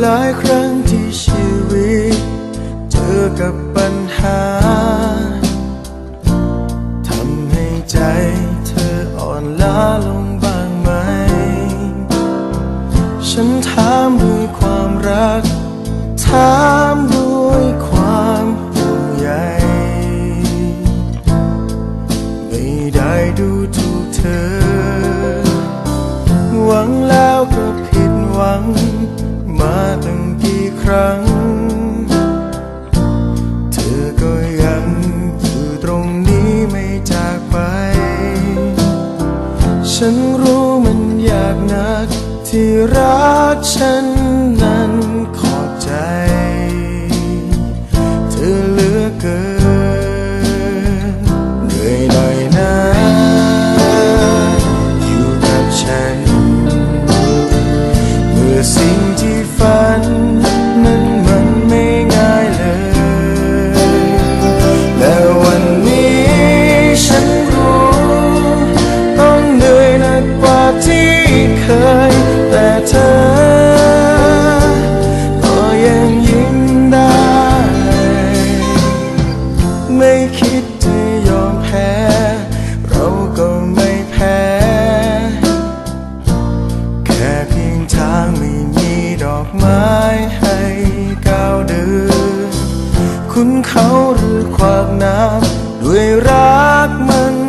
หลายครั้งที่ชีวิต เจอกับปัญหาทำให้ใจเธออ่อนล้าลงบ้างไหม ฉันถามด้วยความรัก ถามด้วย ฉันรู้มันยากนัก ที่รักฉันนั้น ไม่คิดจะยอมแพ้ เราก็ไม่แพ้ แค่เพียงทางไม่มีดอกไม้ให้ก้าวเดินคุณเขาหรือความน้ำด้วยรักมัน